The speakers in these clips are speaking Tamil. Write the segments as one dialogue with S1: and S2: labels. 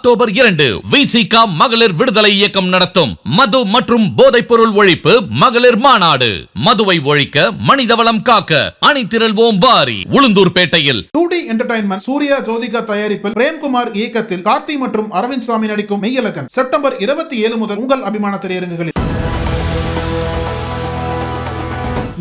S1: அக்டோபர் இரண்டு விசிகா மகளிர் விடுதலை இயக்கம் நடத்தும். மது மற்றும் போதைப் பொருள் ஒழிப்பு மகளிர் மாநாடு. மதுவை ஒழிக்க மனிதவளம் காக்க அணிதிரள்வோம் வாரி. உளுந்தூர்பேட்டையில்
S2: two D entertainment Surya Jyothika தயாரிப்பில் பிரேம்குமார் இயக்கத்தில் கார்த்தி மற்றும் அரவிந்த் சாமி நடிக்கும் மெய்யலகன். செப்டம்பர் இருபத்தி ஏழு முதல் உங்கள் அபிமான திரையரங்குகளில்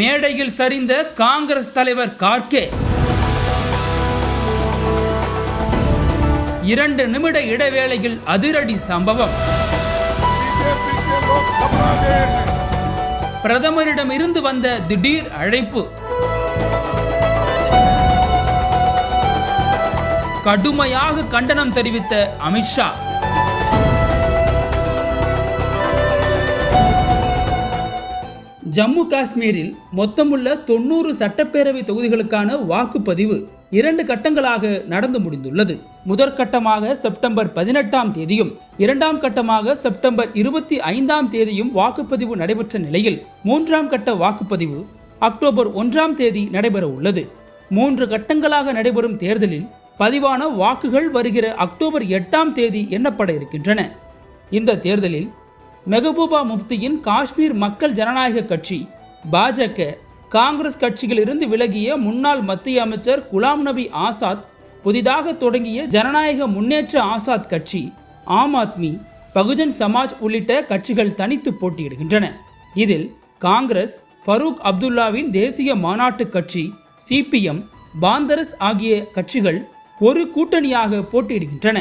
S3: மேடையில் சரிந்த காங்கிரஸ் தலைவர் கார்கே. இரண்டு நிமிட இடைவேளையில் அதிரடி சம்பவம். பிரதமரிடம் இருந்து வந்த திடீர் அழைப்பு. கடுமையாக கண்டனம் தெரிவித்த அமித்ஷா ஜம்மு காஷ்மீரில் மொத்தமுள்ள தொண்ணூறு சட்டப்பேரவை தொகுதிகளுக்கான வாக்குப்பதிவு. இரண்டு கட்டங்களாக நடந்து முடிந்துள்ளது. முதற்கட்டமாக செப்டம்பர் பதினெட்டாம் தேதியும் இரண்டாம் கட்டமாக செப்டம்பர் இருபத்தி ஐந்தாம் தேதியும் வாக்குப்பதிவு நடைபெற்ற நிலையில் மூன்றாம் கட்ட வாக்குப்பதிவு அக்டோபர் ஒன்றாம் தேதி நடைபெற உள்ளது. மூன்று கட்டங்களாக நடைபெறும் தேர்தலில் பதிவான வாக்குகள் வருகிற அக்டோபர் எட்டாம் தேதி எண்ணப்பட இருக்கின்றன. இந்த தேர்தலில் மெகபூபா முப்தியின் காஷ்மீர் மக்கள் ஜனநாயக கட்சி பாஜக காங்கிரஸ் கட்சியிலிருந்து விலகிய முன்னாள் மத்திய அமைச்சர் குலாம் நபி ஆசாத் புதிதாக தொடங்கிய ஜனநாயக முன்னேற்ற ஆசாத் கட்சி ஆம் ஆத்மி பகுஜன் சமாஜ் உள்ளிட்ட கட்சிகள் தனித்து போட்டியிடுகின்றன. இதில் காங்கிரஸ் ஃபரூக் அப்துல்லாவின் தேசிய மாநாட்டு கட்சி சிபிஎம் பாந்தரஸ் ஆகிய கட்சிகள் ஒரு கூட்டணியாக போட்டியிடுகின்றன.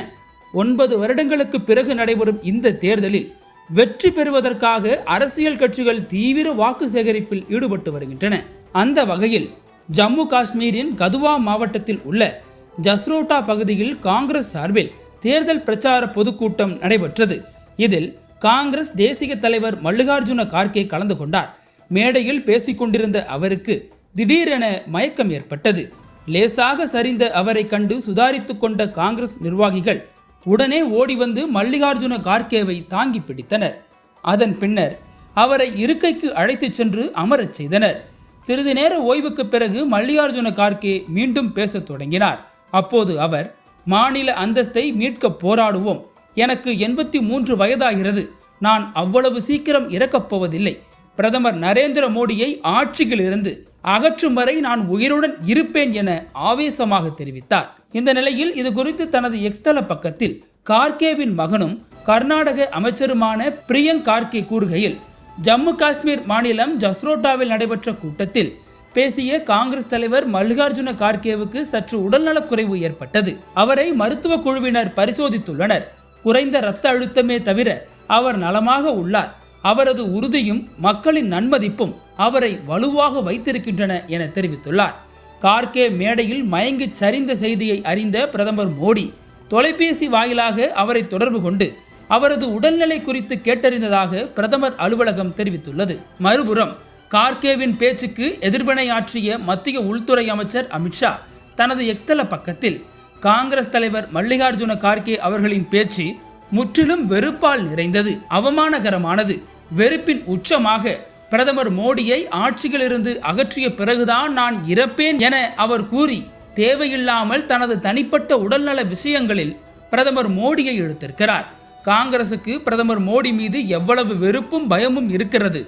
S3: ஒன்பது வருடங்களுக்கு பிறகு நடைபெறும் இந்த தேர்தலில் வெற்றி பெறுவதற்காக அரசியல் கட்சிகள் தீவிர வாக்கு சேகரிப்பில் ஈடுபட்டு வருகின்றன. அந்த வகையில் ஜம்மு காஷ்மீரின் கதுவா மாவட்டத்தில் உள்ள ஜஸ்ரோட்டா பகுதியில் காங்கிரஸ் சார்பில் தேர்தல் பிரச்சார பொதுக்கூட்டம் நடைபெற்றது. இதில் காங்கிரஸ் தேசிய தலைவர் மல்லிகார்ஜுன கார்கே கலந்து கொண்டார். மேடையில் பேசிக்கொண்டிருந்த அவருக்கு திடீரென மயக்கம் ஏற்பட்டது. லேசாக சரிந்த அவரை கண்டு சுதாரித்து கொண்ட காங்கிரஸ் நிர்வாகிகள் உடனே ஓடி வந்து மல்லிகார்ஜுன கார்கேவை தாங்கி பிடித்தனர். அதன் பின்னர் அவரை இருக்கைக்கு அழைத்துச் சென்று அமரச் செய்தனர். சிறிது நேர ஓய்வுக்கு பிறகு மல்லிகார்ஜுன கார்கே மீண்டும் பேசத் தொடங்கினார். அப்போது அவர் மாநில அந்தஸ்தை மீட்க போராடுவோம். எனக்கு எண்பத்தி மூன்று வயதாகிறது. நான் அவ்வளவு சீக்கிரம் இறக்கப் போவதில்லை. பிரதமர் நரேந்திர மோடியை ஆட்சியிலிருந்து அகற்றும் வரை நான் உயிருடன் இருப்பேன் என ஆவேசமாக தெரிவித்தார். இந்த நிலையில் இது குறித்து தனது எக்ஸ்தல பக்கத்தில் கார்கேவின் மகனும் கர்நாடக அமைச்சருமான பிரியங்க் கார்கே கூறுகையில் ஜம்மு காஷ்மீர் மாநிலம் ஜஸ்ரோட்டாவில் நடைபெற்ற கூட்டத்தில் பேசிய காங்கிரஸ் தலைவர் மல்லிகார்ஜுன கார்கேவுக்கு சற்று உடல்நலக்குறைவு ஏற்பட்டது. அவரை மருத்துவ குழுவினர் பரிசோதித்துள்ளனர். குறைந்த இரத்த அழுத்தமே தவிர அவர் நலமாக உள்ளார். அவரது உறுதியும் மக்களின் நன்மதிப்பும் அவரை வலுவாக வைத்திருக்கின்றன என தெரிவித்துள்ளார். கார்கே மேடையில் மயங்கி சரிந்த செய்தியை அறிந்த பிரதமர் மோடி தொலைபேசி வாயிலாக அவரை தொடர்பு கொண்டு அவரது உடல்நிலை குறித்து கேட்டறிந்ததாக பிரதமர் அலுவலகம் தெரிவித்துள்ளது. மறுபுறம் கார்கேவின் பேச்சுக்கு எதிர்வினையாற்றிய மத்திய உள்துறை அமைச்சர் அமித்ஷா தனது எக்ஸ்தல பக்கத்தில் காங்கிரஸ் தலைவர் மல்லிகார்ஜுன கார்கே அவர்களின் பேச்சு முற்றிலும் வெறுப்பால் நிறைந்தது. அவமானகரமானது. வெறுப்பின் உச்சமாக பிரதமர் மோடியை ஆட்சியிலிருந்து அகற்றிய பிறகுதான் நான் இறப்பேன் என அவர் கூறி தேவையில்லாமல் தனது தனிப்பட்ட உடல்நல விஷயங்களில் பிரதமர் மோடியை எழுத்திருக்கிறார் காங்கிரசுக்கு பிரதமர் மோடி மீது எவ்வளவு வெறுப்பும் பயமும் இருக்கிறது.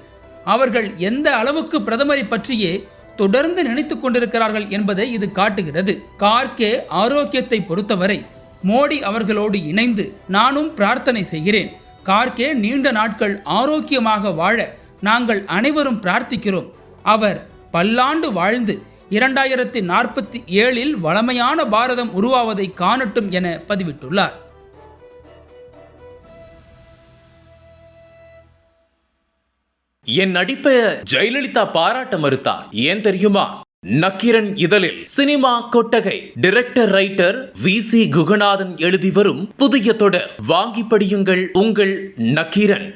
S3: அவர்கள் எந்த அளவுக்கு பிரதமரை பற்றியே தொடர்ந்து நினைத்துக் கொண்டிருக்கிறார்கள் என்பதை இது காட்டுகிறது. கார்கே ஆரோக்கியத்தை பொறுத்தவரை மோடி அவர்களோடு இணைந்து நானும் பிரார்த்தனை செய்கிறேன். கார்கே நீண்ட நாட்கள் ஆரோக்கியமாக வாழ நாங்கள் அனைவரும் பிரார்த்திக்கிறோம். அவர் பல்லாண்டு வாழ்ந்து இரண்டாயிரத்தி நாற்பத்தி ஏழில் வளமையான பாரதம் உருவாவதை காணட்டும் என பதிவிட்டுள்ளார்.
S1: என் நடிப்பை ஜெயலலிதா பாராட்ட மறுத்தார் ஏன் தெரியுமா? நக்கீரன் இதழில் சினிமா கொட்டகை director writer V C Guhanathan எழுதி வரும் புதிய தொடர். வாங்கி படியுங்கள் உங்கள் நக்கீரன்.